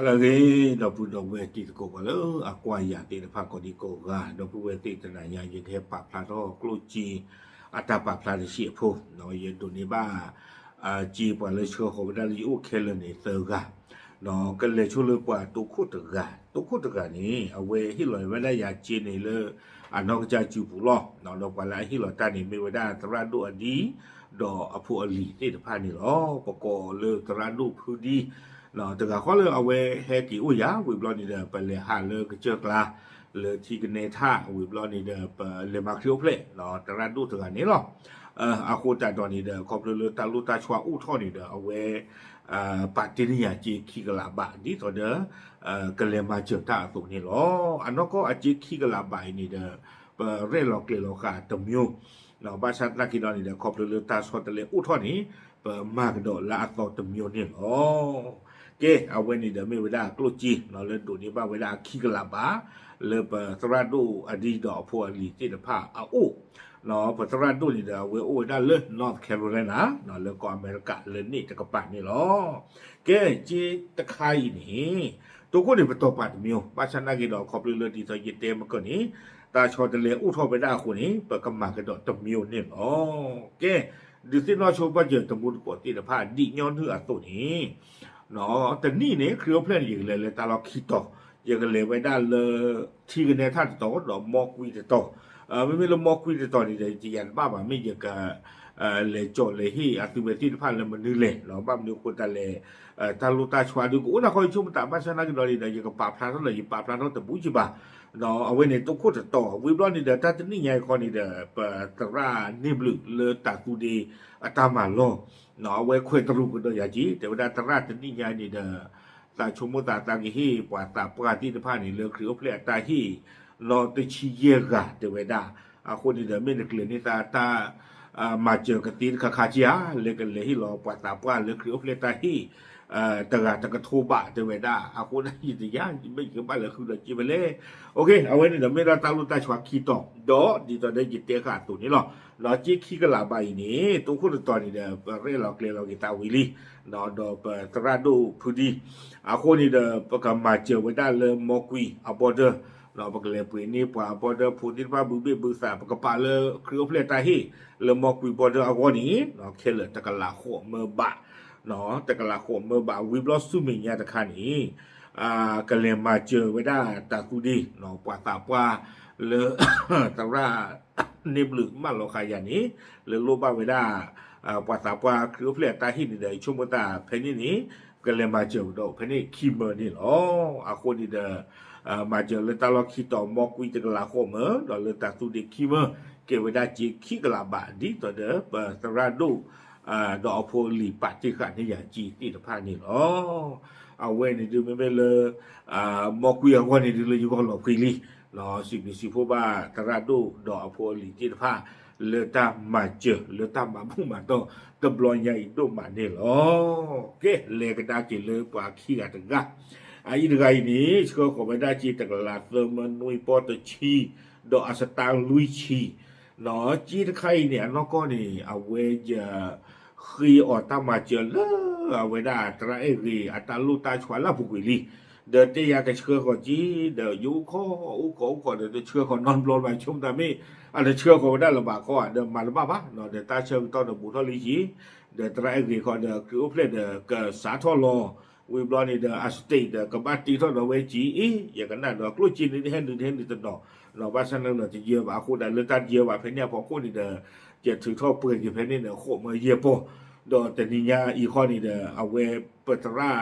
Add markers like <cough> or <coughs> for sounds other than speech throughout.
అలాగే డబ్బు డబ్బు తీసుకోగల అక్వా యా తీ ఫా కొడి కోగా డబ్బు తీ తన యా యే థే పా ప్లా రో క్లో జీ అటా పా ప్లా షి ఫో నో యే డు ని బా ఆ జీ పా లే షో హో దా లి ఓ కే లే ని తో గా నో క లే షో లే పా టు ఖు టు గా టు ఖు టు గా ని అ వే హి లో వే లా యా జీ ని లే ఆ నో జా జూ బు లో నో లో పా లా హి లో తా ని మే వే దా త రా డు అ ది ดออภูอลีเตตะพานี่ลอปกอเลตระดุพุดีနော်တကခေါ်လေအဝဲဟဲကီအိုယာဝီဘလော့နေတဲ့ပလေဟာလေကချက်ကလာလေတီကနေသာဝီဘလော့နေတဲ့ပလေမာခရီယိုဖလေနော်တရန်ဒူတကနေလောအခုတတော်နေတဲ့ကော်ပိုလေတာလူတာချွာဥထော်နေတဲ့အဝဲအာပါတီနီယာကြီးခိကလာပါဒီတော့တဲ့ကလေမာချတာဆိုနေလောအနောက်ကအကြီးခိကလာပါနေတဲ့ပရဲလောကလေလောကတမျိုးလောဘာချတ်လာကီဒန်နီလေခေါပလူလူတာဆော့တလေဥထော်နီပမာကတော့လာတော့တမျိုးနေလောကဲအဝဲနေတယ်မေဝလာကလုတ်ကြီးနော်လဲဒိုနေပါဝလာခိကလာပါလေပသရဒိုအဒီတော့ဖော်လီတိတဖာအိုနော်ပသရဒိုနေတယ်ဝေအိုဒါလဲ North Carolina နော်လဲကောအမေရိကလဲနေတကပတ်နေလောကဲကြီးတခိုင်းနေတို့ကိုနေပတော့ပတ်မျိုးပါချနာကတော့ခေါပလူလူတီဆိုရတဲ့မကနေตาชอตเลี้ยอุทอไปได้คนนี้เปิดกำมากระโดดตมิวเนี่ยโอเคดูสิน้อชมว่าเจอตมุนปวดตีนผ้าดิย้อนเหือตัวนี้เนาะแต่นี่เนี่ยเครือเพื่อนอย่างเลยเลยตาเราคิดต่อยังกันเลยไว้ได้เลยที่กันในท่านต่อหรอมอกวีแต่ต่อ memang lemah aku dia tahu ni dari tian bapa mi dia ke le cho le hi activity depan le menilai lo bab ni ko tale talu ta chwa du ko na ko chu ta ba sana ki dari dari ke pa plan lo pa plan lo te bu ji ba no awe ne to ko te to we blo ni da ta ni nyai ko ni da pa tra ni blu le ta ku de atama lo no awe ko tru ko do ya ji te da tra te ni nyai ni da ตาชมุตาตากิฮีปวาตาปกาติทพานิเลือคริโอเพลตาฮีรอตัวชี้เยกะเดวดาอาคนเดินไม่ได้เกลื่อนในตาตามาเจอกระตินคาคาจิอาเล็กเลยที่รอปะตาปว่าเลือคือเลตาฮีตระตะกะโทบะเดวดาอาคนยิตยันไม่เกี่ยวบ้านเลยคือเดจีบเล่โอเคเอาไว้เดี๋ยวไม่ได้ตาลุตาชวักคีตอกดอดีตอนได้ยิตเตะขาดตัวนี้หรอเราจีขี้กะลาใบนี้ตัวคนตอนนี้เดี๋ยวเรื่องเราเกลียเรากีตาวิลีนอดอปตระดูพูดีอาคนนี้เดี๋ยวประกาศมาเจอไว้ได้เลยมอกุยอาบอเดอร์เราบักเลปุยนี่ปวาบอดพูดิว่าบุบิบุษาปกปาเลคริโอเพลตาฮีเลมอกุยบอดอากอนี้เนาะเคลตะกะลาโคเมบะเนาะตะกะลาโคเมบะวิบลอสุมิญญาตะคันอีอ่ากะเลมาเจอไว้ได้ตากูดีเนาะปวาตาปวาเลตะรานิบลึกมันโลคายันนี้เลโลบาเวดาปัสสาวะคือเพล่อตาหินในชุมตาเพนี่นี้ก็เลยมาเจอดอกเพนี้คิมเบอร์นี่โอ้อาคนี่เดอมาเจอเลตาลอกีต่อมอกุยตะลาโคเออเลตาตูดิคิมเบอร์เกวดาจีคิกลาบาดีต่อเดอปัสราดูดอกโพลีปัติขันที่อย่างจีติดผ่านนี่๋อเอาเว้นี่ดูไม่เป็นเลยมอกุยอาคนนี้ดูเลยอยู่กับหลอกคลีหลอสิบสิบพวบ้าตราดูดอกโพลีจีติผ่าเลตามาเจอเลือตามาบุมาโตตบลอยใหญ่โตมาเนี่ยโอเคเลกตาจิเลกว่าขี้กันตึงอ่ะไอ้เรงนี้ก็ขอไม่ได้จีตะลาเติมนุยปอตชีดอกอสตางลุยชีหนอจีตะไครเนี่ยนอก็นี่เอาเวจะขี้ออตามาเจอเลืยเอาเว้ได้ตราเอรีอัตาลูตาชวนลาบุกุลี de te ya ka chue ko ji de yu ko u ko ko de de chue ko non blon ba chung da mi a de chue ko da la ba ko a de ma la ba ba no de ta chung to de bu tho li ji de tra e gi ko de ku ple de ka sa tho lo we blon ni de a state de ka ba ti tho de we ji i ya ka na de klu ji ni he ni he ni de no no ba san no de ye ba ko da le ta ye ba phe ne po ko ni de je thu tho pu ye phe ne ne ko ma ye po don te niña i honi de awe petra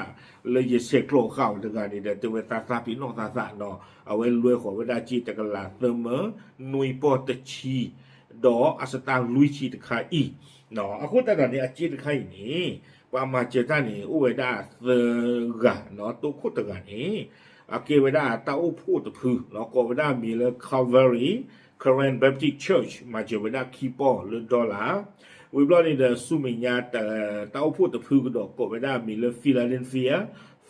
le ye se klo kau de ga ni de te we ta sa pi no ta sa no awe lue ho we da chi te ka la te me nui po te chi do asata lui chi te kai i no aku ta ni a chi te kai ni wa ma che ta ni u we da se ga no tu khu te ga ni a ke we da ta u pu te phu no ko we da mi le calvary Korean Baptist Church ma che we da ki po le dollar ဝေဘလနီဒဆုမညာတောက်ဖို့တဖူကတော့ကိုဗဒါမီလဖီလာဒင်ဖီယာ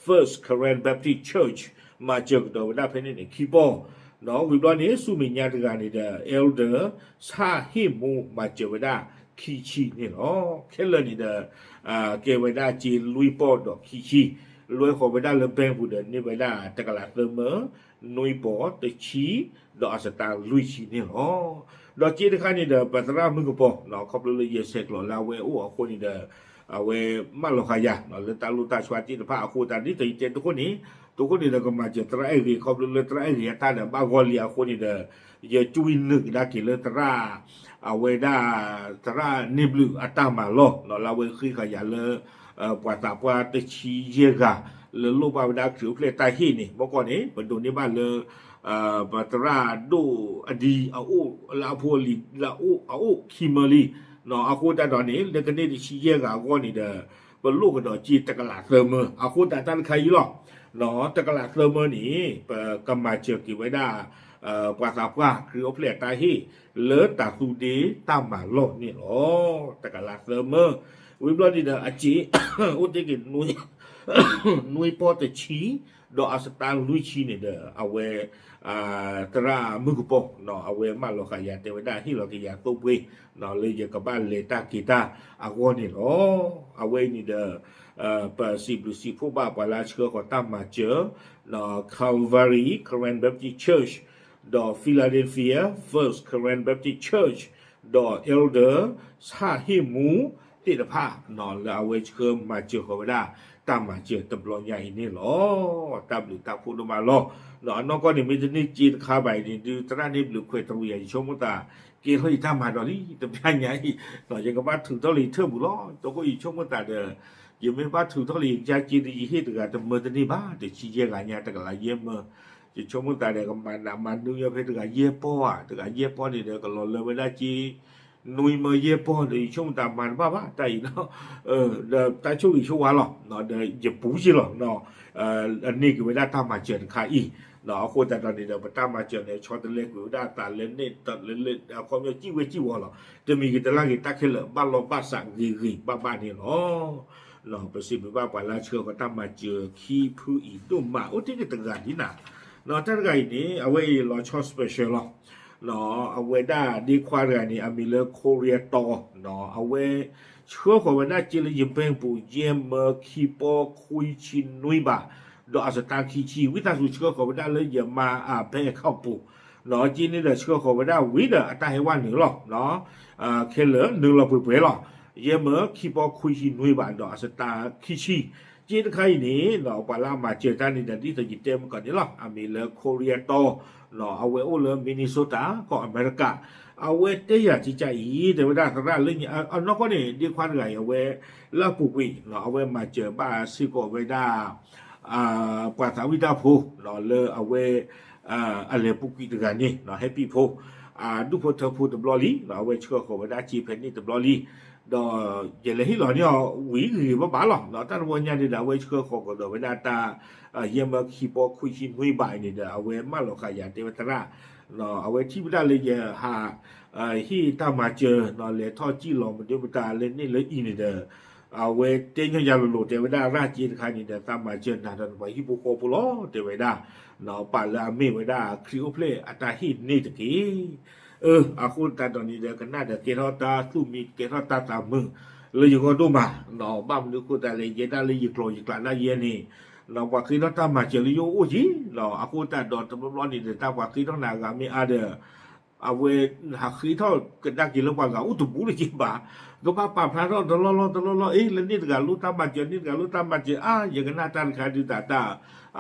First Korean Baptist Church မှာကြောက်တော့ဒါဖနေနေခီပေါ်နော်ဝေဘလနီဆုမညာတကနေတဲ့ Elder စာဟိမူမှာကြောက်တာခီချီနေနော်ခဲလနီဒအာကေဝဒါဂျီလူပေါ်တော့ခီချီลยขอไปได้เลำเพงผู้เดินนี่ไปได้แต่กะลาเติมเอนุยปอตะชีดอกสตาลุยชีนี่ฮอดอกจีนข้างนี่เดอปัตรามึงก็ปอหนอครอบเลยเยสเซกหล่อลาเวอโอ้คนนี่เดอเอาเวมาลายาเราเลือตาลูตาชวาจีนพระอาคูตานี่ตีเจนทุกคนนี้ ทุกคนนี่เดอก็มาเจอตราเอรีครอบเลยตราเอรี่านเดอบากอลียอคนนี้เดอเยจุยนึกด้กี่เลือดตราเอาเวด้าตรานิบลูอัตามาโลหนอลาเวคือขยะเลยววาาตชี呃，不打不的企业啊，了路把那球来带起呢，不管呢，不懂你把了呃，把ตาาีีีี้้้นนนน่่กเปดยบลออตราดูอดีอาอูลาพูลีลาอูอาอูคิมอรีเนาะอาคูแต่ตอนนี้เด็กนี่ที่ชี้แยกอ่ะก็นี่เด้อบรรลุกันดอกจีตะกลาเซอร์เมอร์อาคูแต่ท่นใครหรอกเนาะตะกลาเซอร์เมอร์นี่เปิดกำมาเจียกี่ไว้ด้เอ่อภาษาว่าคืออเปลียตาฮีเลอตาสูดีตามมาโลนี่โอ้ตะกลาเซอร์เมอร์ wiblonida à, <coughs> <coughs> a chi utiki nui nui po te chi do asatan lui chi ni de awe a tra mugupo no awe ma lo kaya te weda hi lo kaya to pwe no le je ka ban le ta kita agoni lo awe ni de pa si blu si phu ba pa la chko ko tam ma che no Calvary Korean Baptist Church do Philadelphia First current Baptist Church do elder sa hi mu တိတဖာနော်လာဝေချေမာချေဟောဒါတမချေတဘလောညာနေလောတဘလူတဖုလမလောနော်နောကောနေမီတနေကြည်တခါပိုင်ဒီတရနေဘလူခွေတူရရှုံးမတာကေဟိတမတော်လီတပြညာဤနော်ရေကပါထူတော်လီထဘူးလောတကိုရှုံးမတာတဲ့ယမင်းပါထူတော်လီကြာကြည်ဒီဟိတကတမတနေပါတချီကျဲကညာတကလာယေမဒီချုံမတာတဲ့ကမန္နာမန္နူရဖေတကယေပေါ်ဟာတကယေပေါ်နေတဲ့ကလောလဝဒကြီး nuôi mơ ye po để chúng ta bàn ba ba tại nó ờ ta chú ý chú quá lọ nó để dập bú gì lọ nó ờ này cái ta ta mà chuyển khai y nó cô ta là để ta mà chuyển để cho tên lên của ta ta lên lên tận lên lên không nhớ chi với chi quá lọ thì mình cái ta là người ta khi lỡ ba lọ ba sạng gì gì ba ba này nó หลอประสิทธิ์ว่าปลาเชื่อก็ตั้มมาเจอขี้ผู้อีตุ่มมาโอ้ที่ก็ต่างกันนี่นะเราท่านไงนี่เอาไว้เราชอบสเปเชียลหรออောว้าดีควาเรนีီအမီလเိรရီယာတော်နေเ်အဝเชั่วามวันนั้นจิยิมเพ่งปุยี่ยมเมอร์คีปอคุยชินนุยบะดอกอสตาคีชีวิตาสุชื่วคนว่าน่้เลยอย่ามาอ่าเ็นเข้าป่เนาะจีนี่เดชื่วคนว่าน่้วิเดอตาให้ว่าหนึ่งหรอกเนาะอ่าเคลเลอหนึ่งเราเปื่อยหรอกเยี่มเมอร์คีปอคุยชินนุยบะดอกอสตาคีชีจีนใครนี่เนาะปลาลามาเจอท่านในเดือนที่จะยิ่งเต็มก่อนนี่หรอกอเมริกาโคเรียโตနော်အဝဲအိုလမင်နီဆိုတာကောအမေရိကအဝဲတဲ့ရကြည့်ကြ E ဒေဝဒသရလိညာအနောက်ကနေဒီခွန်ကရအဝဲလပူပွင့်နော်အဝဲမှာကျပါစီကောဝဲဒါအာပွာသဝိတာဖိုးနော်လေအဝဲအာအလေပုကိတကနေနော်ဟက်ပီဖိုးအာဒုဖို့ထဖို့ဒဘလလီနော်အဝဲချောကောဝဲဒါချီဖဲနေဒဘလလီ너예레히러냐위리뭐말라나따로원냐니나왜치거거거너왜나타예마키보쿠시무이바이니다아웨말로가야데베트라너아웨치브다레게하히타마저너레토지로무데부다레니레이니다아웨땡겨야로로데베다라지카니다타마저나던바히보코불로데베다너빨라메베다크리오플레아타히니드기 ơ à khôn ta đòn đi đờ cái na đờ kia nó ta su mi kia nó ta ta mừng lấy dùng con đu mà nó băm được cô ta lấy giấy ta lấy dịch rồi dịch lại na yên nè nó quả khi nó ta mà chỉ lấy vô ô chí nó à khôn ta đòn tập lo đi để ta quả khi nó là gà mi a đờ à về hạt khí thôi cái đăng ký lớp quả gà ô tụt bú được chứ bà ลูกปาป่พระรอดตลอดอดตลอดอเอ๊ะลนี่กัรลู้ตาบัเจนี่กัรลู้ตาบัเจอ่ะอย่างนันหน้าตาาดูตาตา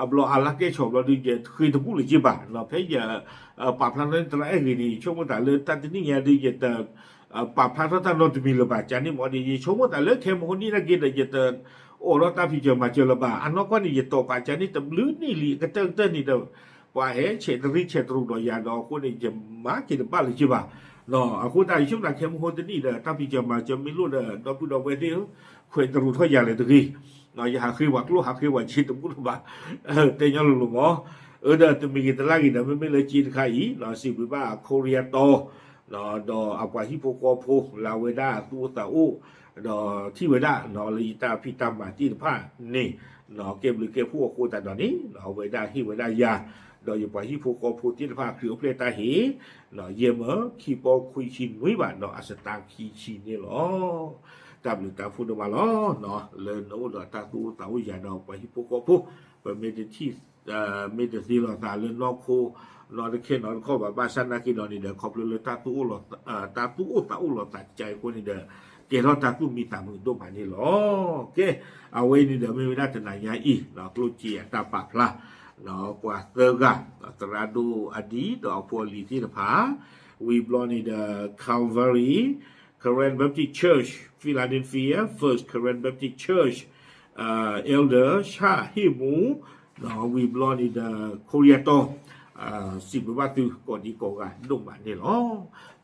อับลออาลักเกชอบเราดูเจคือทุกู้จีบะเราเพียงปาพระรอดตลอดเอ๊ะนี่ช่วงเมื่แต่เลือตาที่นี่เนดูเจ็บป่าพระรอดตลอดมีระบาดจานี่หมอดีช่วงเมืแต่เลืเขมคนนี้นะกินเจ็โอ้เราตาพิจมาเจอระบาดอันนอกก็นี่จ็ตกปาจานี่แต่ลือนี่ลีกระเติงเต้นนี่เดว่าเฮ้เฉดริเฉดรุดอยาดอคนนี้จะมากินบ้าหรือจีบ那啊，后代兄弟开幕后的你的，他比较嘛，就没路的，那不到外地，会走路脱下来的给，那也还可以往路，还可以往前的不路吧，呃，等下路嘛，呃的，都没给他拉给他们没来接的开伊，那是不吧，科里亚多，那那阿瓜西波高波，拉维达苏萨乌，那提维达，那利达皮达马蒂的帕，呢，那给不给พวกกูแต่ตอนนี้เราเวลาที่เวลายาดอยู่ปะฮีโูกอผูติลภาผิวเปลตาเหนอเยเมอขีปอคุยชินมุ้ยบาทนออัสตังคีชินเนลอตามหรือตาฟูดมาลอนอเลนอนตาตูตาวิญาณอปะฮีโูกอผูเปเมดิชีเอ่อเมดิซีลอตาเลนนอกโคนอนเคนอนโคแบาบาชันนากีนอนนี่เดอขอบเรือตาตูหลอเอ่อตาตูตาอุหลอตัใจคนนี่เดอเกลอตาคุมีตามือดมานี่หรอเกเอาไว้นี่เดี๋ไม่ได้จะไหนยาอีเรากลุ่เจียตาปากละนอกว่าเทอรกันตราดูอดีตอพวลีที่นะพะวีบลอนในเดอะคาลเวอรีคารันเบปติชเชิร์ชฟิลาเดลเฟียเฟิร์สคารันเบปติชเชิร์ชเอลเดอร์ชาฮิมูนอวีบลอนในเดอะโคเรียโตสิบวันตื่นก่อนดีกว่าหนด่บ้านเนี่ยลอ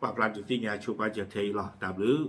ปรับลันจุดที่เนี่ยชูปาจะเทยหรอตามหรือ